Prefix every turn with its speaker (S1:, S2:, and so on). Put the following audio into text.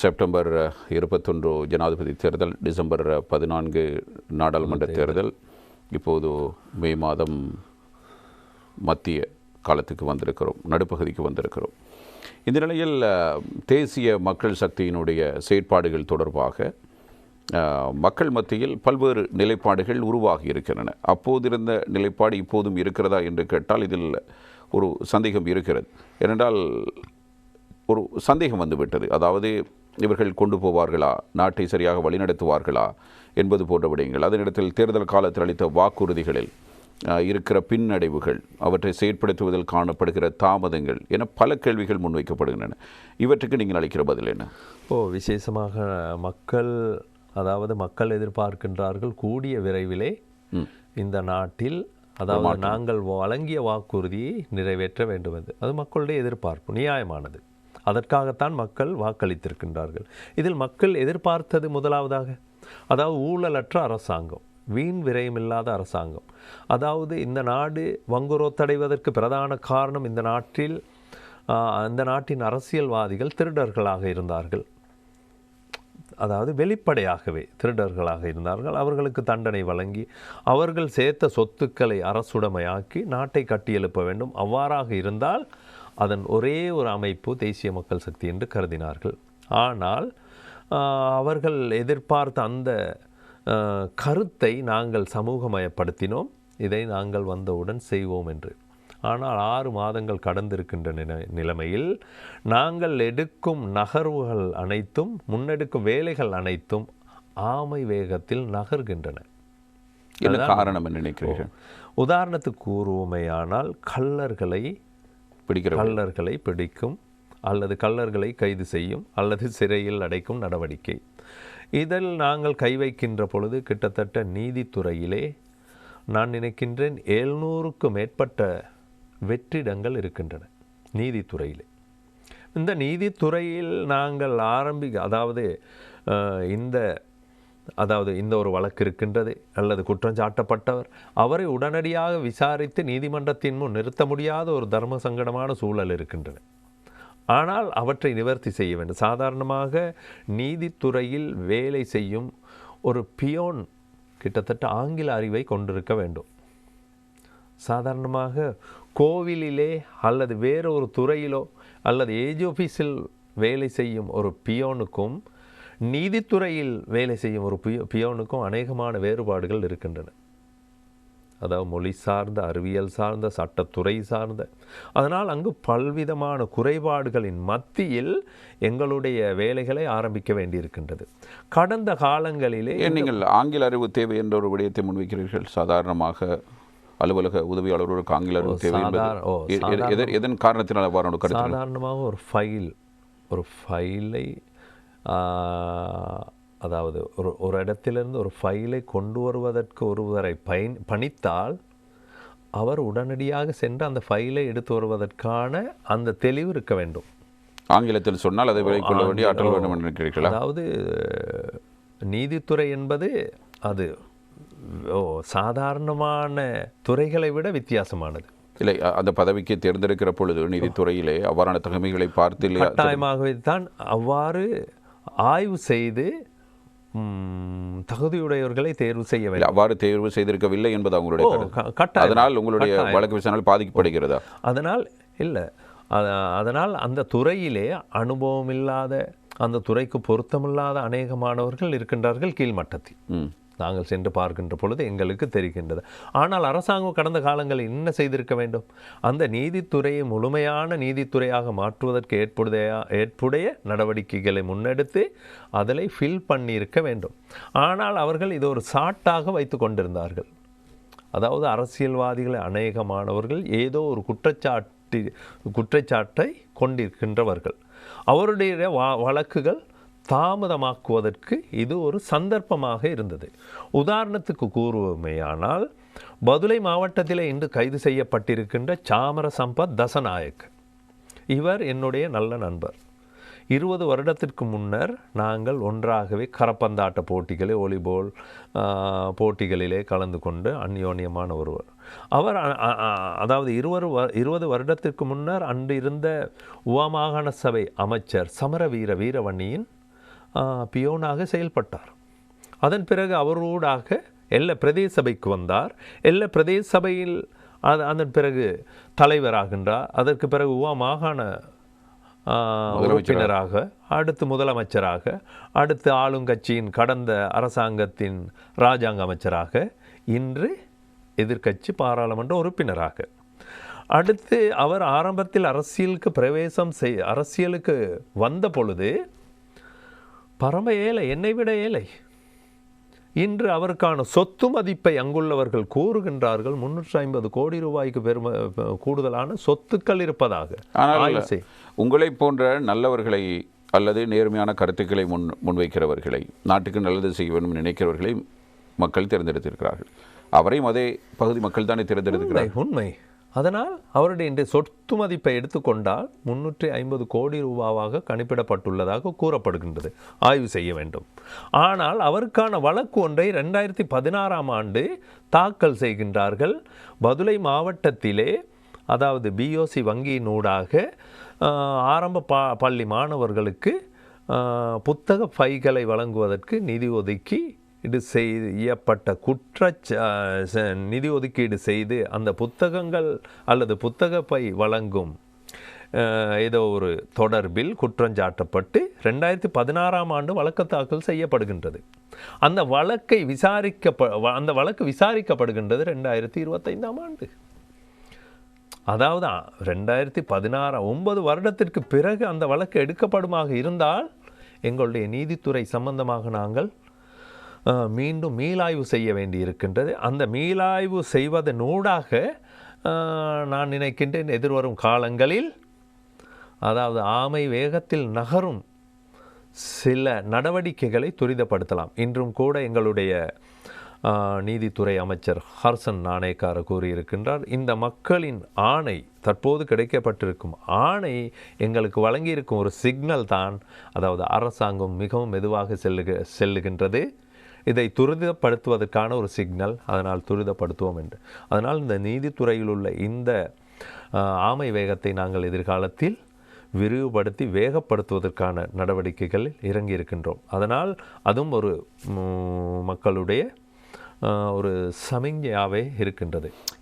S1: September இருபத்தொன்று ஜனாதிபதி தேர்தல் டிசம்பர் பதினான்கு நாடாளுமன்ற தேர்தல். இப்போது மே மாதம் மத்திய காலத்துக்கு வந்திருக்கிறோம் நடுப்பகுதிக்கு வந்திருக்கிறோம். இந்த நிலையில் தேசிய மக்கள் சக்தியினுடைய செயற்பாடுகள் தொடர்பாக மக்கள் மத்தியில் பல்வேறு நிலைப்பாடுகள் உருவாகி இருக்கின்றன. அப்போதிருந்த நிலைப்பாடு இப்போதும் இருக்கிறதா என்று கேட்டால் இதில் ஒரு சந்தேகம் இருக்கிறது. ஏனென்றால் ஒரு சந்தேகம் வந்துவிட்டது. அதாவது இவர்கள் கொண்டு போவார்களா? நாட்டை சரியாக வழிநடத்துவார்களா? என்பது போன்ற விடயங்கள். அதனிடத்தில் தேர்தல் காலத்தில் அளித்த வாக்குறுதிகளில் இருக்கிற பின்னடைவுகள் அவற்றை செயற்படுத்துவதில் காணப்படுகிற தாமதங்கள் என பல கேள்விகள் முன்வைக்கப்படுகின்றன. இவற்றுக்கு நீங்கள் அளிக்கிற பதில் என்ன?
S2: ஓ விசேஷமாக மக்கள் அதாவது மக்கள் எதிர்பார்க்கின்றார்கள் கூடிய விரைவிலே இந்த நாட்டில் அதாவது நாங்கள் வழங்கிய வாக்குறுதியை நிறைவேற்ற வேண்டும் அது மக்களுடைய எதிர்பார்ப்பு நியாயமானது. அதற்காகத்தான் மக்கள் வாக்களித்திருக்கின்றார்கள். இதில் மக்கள் எதிர்பார்த்தது முதலாவதாக அதாவது ஊழலற்ற அரசாங்கம் வீண் விரயமில்லாத அரசாங்கம். அதாவது இந்த நாடு வங்குரோத்தடைவதற்கு பிரதான காரணம் இந்த நாட்டில் அந்த நாட்டின் அரசியல்வாதிகள் திருடர்களாக இருந்தார்கள். அதாவது வெளிப்படையாகவே திருடர்களாக இருந்தார்கள். அவர்களுக்கு தண்டனை வழங்கி அவர்கள் சேர்த்த சொத்துக்களை அரசுடைமையாக்கி நாட்டை கட்டியெழுப்ப வேண்டும். அவ்வாறாக இருந்தால் அதன் ஒரே ஒரு அமைப்பு தேசிய மக்கள் சக்தி என்று கருதினார்கள். ஆனால் அவர்கள் எதிர்பார்த்த அந்த கருத்தை நாங்கள் சமூகமயப்படுத்தினோம். இதை நாங்கள் வந்தவுடன் செய்வோம் என்று. ஆனால் ஆறு மாதங்கள் கடந்திருக்கின்ற நில நிலைமையில் நாங்கள் எடுக்கும் நகர்வுகள் அனைத்தும் முன்னெடுக்கும் வேலைகள் அனைத்தும் ஆமை வேகத்தில் நகர்கின்றன.
S1: காரணம் என்று நினைக்கிறீர்கள்?
S2: உதாரணத்துக்கு கூறுவோமேயானால் கள்ளர்களை
S1: பிடிக்கிற
S2: கள்ளர்களை பிடிக்கும் அல்லது கள்ளர்களை கைது செய்யும் அல்லது சிறையில் அடைக்கும் நடவடிக்கை. இதில் நாங்கள் கை வைக்கின்ற பொழுது கிட்டத்தட்ட நீதித்துறையிலே நான் நினைக்கின்றேன் எழுநூறுக்கும் மேற்பட்ட வெற்றிடங்கள் இருக்கின்றன நீதித்துறையிலே. இந்த நீதித்துறையில் நாங்கள் ஆரம்பி அதாவது இந்த அதாவது இந்த ஒரு வழக்கு இருக்கின்றது அல்லது குற்றம் சாட்டப்பட்டவர் அவரை உடனடியாக விசாரித்து நீதிமன்றத்தின் முன் நிறுத்த முடியாத ஒரு தர்ம சங்கடமான சூழல் இருக்கின்றன ஆனால் அவற்றை நிவர்த்தி செய்ய வேண்டும். சாதாரணமாக நீதித்துறையில் வேலை செய்யும் ஒரு பியோன் கிட்டத்தட்ட ஆங்கில அறிவை கொண்டிருக்க வேண்டும். சாதாரணமாக கோவிலிலே அல்லது வேறு ஒரு துறையிலோ அல்லது ஏஜ் ஆஃபீஸில் வேலை செய்யும் ஒரு பியோனுக்கும் நீதித்துறையில் வேலை செய்யும் ஒரு பியோ பியோனுக்கும் அநேகமான வேறுபாடுகள் இருக்கின்றன. அதாவது மொழி சார்ந்த அறிவியல் சார்ந்த சட்டத்துறை சார்ந்த. அதனால் அங்கு பல்விதமான குறைபாடுகளின் மத்தியில் எங்களுடைய வேலைகளை ஆரம்பிக்க வேண்டியிருக்கின்றது. கடந்த காலங்களிலே
S1: நீங்கள் ஆங்கில அறிவு தேவை என்ற ஒரு விடயத்தை முன்வைக்கிறீர்கள்? சாதாரணமாக அலுவலக உதவியாளர்களுக்கு ஆங்கில அறிவு தேவை எதன் காரணத்தினால் கருத்து
S2: சாதாரணமாக ஒரு ஃபைல் ஒரு ஃபைலை அதாவது ஒரு ஒரு இடத்திலிருந்து ஒரு ஃபைலை கொண்டு வருவதற்கு ஒருவரை பயன் பணித்தால் அவர் உடனடியாக சென்று அந்த ஃபைலை எடுத்து வருவதற்கான அந்த தெளிவு இருக்க வேண்டும்.
S1: ஆங்கிலத்தில் சொன்னால் அதை விலை கொள்ள வேண்டிய ஆற்றல் வேண்டும் என்று நினைக்கிறீர்களா?
S2: அதாவது நீதித்துறை என்பது அது ஓ சாதாரணமான துறைகளை விட வித்தியாசமானது.
S1: இல்லை அந்த பதவிக்கு தேர்ந்தெடுக்கிற பொழுது நீதித்துறையிலே அவ்வாறான தகமைகளை பார்த்து
S2: கட்டாயமாகவே தான் அவ்வாறு ஆய்வு செய்து தகுதியுடையவர்களை தேர்வு செய்ய
S1: இல்லை,
S2: வேண்டும்.
S1: அவ்வாறு தேர்வு செய்திருக்கவில்லை என்பது அவங்களுடைய
S2: ஓ,
S1: கருத்து.
S2: க- கட்டாயம்.
S1: அதனால் உங்களுடைய வழக்கு விசாரணை பாதிக்கப்படுகிறதா?
S2: அதனால் இல்லை. அதனால் அந்த துறையிலே அனுபவம் இல்லாத அந்த துறைக்கு பொருத்தமில்லாத அநேக மாணவர்கள் இருக்கின்றார்கள் கீழ்மட்டத்தில். நாங்கள் சென்று பார்க்கின்ற பொழுது எங்களுக்கு தெரிகின்றது. ஆனால் அரசாங்கம் கடந்த காலங்களில் என்ன செய்திருக்க வேண்டும்? அந்த நீதித்துறையை முழுமையான நீதித்துறையாக மாற்றுவதற்கு ஏற்புடைய ஏற்புடைய நடவடிக்கைகளை முன்னெடுத்து அதில் ஃபில் பண்ணியிருக்க வேண்டும். ஆனால் அவர்கள் இது ஒரு சாட்டாக வைத்து கொண்டிருந்தார்கள். அதாவது அரசியல்வாதிகள் அநேகமானவர்கள் ஏதோ ஒரு குற்றச்சாட்டு குற்றச்சாட்டை கொண்டிருக்கின்றவர்கள். அவருடைய வழக்குகள் தாமதமாக்குவதற்கு இது ஒரு சந்தர்ப்பமாக இருந்தது. உதாரணத்துக்கு கூறுவோமேயானால் பதுளை மாவட்டத்தில் இன்று கைது செய்யப்பட்டிருக்கின்ற சாமர சம்பத் தசநாயக். இவர் என்னுடைய நல்ல நண்பர். இருபது வருடத்திற்கு முன்னர் நாங்கள் ஒன்றாகவே கரப்பந்தாட்ட போட்டிகளே வாலிபால் போட்டிகளிலே கலந்து கொண்டு அந்யோன்யமான ஒருவர். அவர் அதாவது இருவர் வ- இருபது வருடத்திற்கு முன்னர் அன்று இருந்த உவமாகாண சபை அமைச்சர் சமரவீர வீரவண்ணியின் பியோனாக செயல்பட்டார். அதன் பிறகு அவரோடாக எல்ல பிரதேச சபைக்கு வந்தார். எல்ல பிரதேச சபையில் அது அதன் பிறகு தலைவராகின்றார். அதற்கு பிறகு உவா மாகாண உறுப்பினராக அடுத்து முதலமைச்சராக அடுத்து ஆளுங்கட்சியின் கடந்த அரசாங்கத்தின் ராஜாங்க அமைச்சராக இன்று எதிர்க்கட்சி பாராளுமன்ற உறுப்பினராக. அடுத்து அவர் ஆரம்பத்தில் அரசியலுக்கு பிரவேசம் செய் அரசியலுக்கு வந்த பொழுது பரம ஏழை என்னை விட ஏழை. இன்று அவருக்கான சொத்து மதிப்பை அங்குள்ளவர்கள் கூறுகின்றார்கள். முன்னூற்றி ஐம்பது கோடி ரூபாய்க்கு பெரும கூடுதலான சொத்துக்கள் இருப்பதாக.
S1: ஆனால் உங்களைப் போன்ற நல்லவர்களை அல்லது நேர்மையான கருத்துக்களை முன் முன்வைக்கிறவர்களை நாட்டுக்கு நல்லது செய்ய வேண்டும் நினைக்கிறவர்களை மக்கள் தேர்ந்தெடுத்திருக்கிறார்கள். அவரையும் அதே பகுதி மக்கள் தானே தேர்ந்தெடுத்திருக்கிறார்கள்.
S2: உண்மை உண்மை. அதனால் அவருடைய இன்றைய சொத்து மதிப்பை எடுத்துக்கொண்டால் முன்னூற்றி ஐம்பது கோடி ரூபாவாக கணிப்பிடப்பட்டுள்ளதாக கூறப்படுகின்றது. ஆய்வு செய்ய வேண்டும். ஆனால் அவருக்கான வழக்கு ஒன்றை ரெண்டாயிரத்தி பதினாறாம் ஆண்டு தாக்கல் செய்கின்றார்கள். பதுளை மாவட்டத்திலே அதாவது பிஓசி வங்கியின் ஊடாக ஆரம்ப பா பள்ளி மாணவர்களுக்கு புத்தக பைகளை வழங்குவதற்கு நிதி ஒதுக்கி ஒதுக்கீடு செய்யப்பட்ட குற்ற நிதி ஒதுக்கீடு செய்து அந்த புத்தகங்கள் அல்லது புத்தகப்பை வழங்கும் ஏதோ ஒரு தொடர்பில் குற்றஞ்சாட்டப்பட்டு ரெண்டாயிரத்தி பதினாறாம் ஆண்டு வழக்கு தாக்கல் செய்யப்படுகின்றது. அந்த வழக்கை விசாரிக்க அந்த வழக்கு விசாரிக்கப்படுகின்றது ரெண்டாயிரத்தி இருபத்தைந்தாம் ஆண்டு. அதாவது ரெண்டாயிரத்தி பதினாறு ஒன்பது வருடத்திற்கு பிறகு அந்த வழக்கு எடுக்கப்படுமாக இருந்தால் எங்களுடைய நீதித்துறை சம்பந்தமாக நாங்கள் மீண்டும் மீளாய்வு செய்ய வேண்டி இருக்கின்றது அந்த மீளாய்வு செய்வதனூடாக நான் நினைக்கின்றேன் எதிர்வரும் காலங்களில் அதாவது ஆமை வேகத்தில் நகரும் சில நடவடிக்கைகளை துரிதப்படுத்தலாம். இன்றும் கூட எங்களுடைய நீதித்துறை அமைச்சர் ஹர்சன் நாணயக்கார கூறியிருக்கின்றார் இந்த மக்களின் ஆணை தற்போது கிடைக்கப்பட்டிருக்கும் ஆணை எங்களுக்கு வழங்கியிருக்கும் ஒரு சிக்னல் தான் அதாவது அரசாங்கம் மிகவும் மெதுவாக செல்லுக செல்லுகின்றது. இதை துரிதப்படுத்துவதற்கான ஒரு சிக்னல் அதனால் துரிதப்படுத்துவோம் என்று. அதனால் இந்த நீதித்துறையில் உள்ள இந்த ஆமை வேகத்தை நாங்கள் எதிர்காலத்தில் விரிவுபடுத்தி வேகப்படுத்துவதற்கான நடவடிக்கைகளில் இறங்கி இருக்கின்றோம் அதனால் அதுவும் ஒரு மக்களுடைய ஒரு சமிஞ்ஞையாகவே இருக்கின்றது.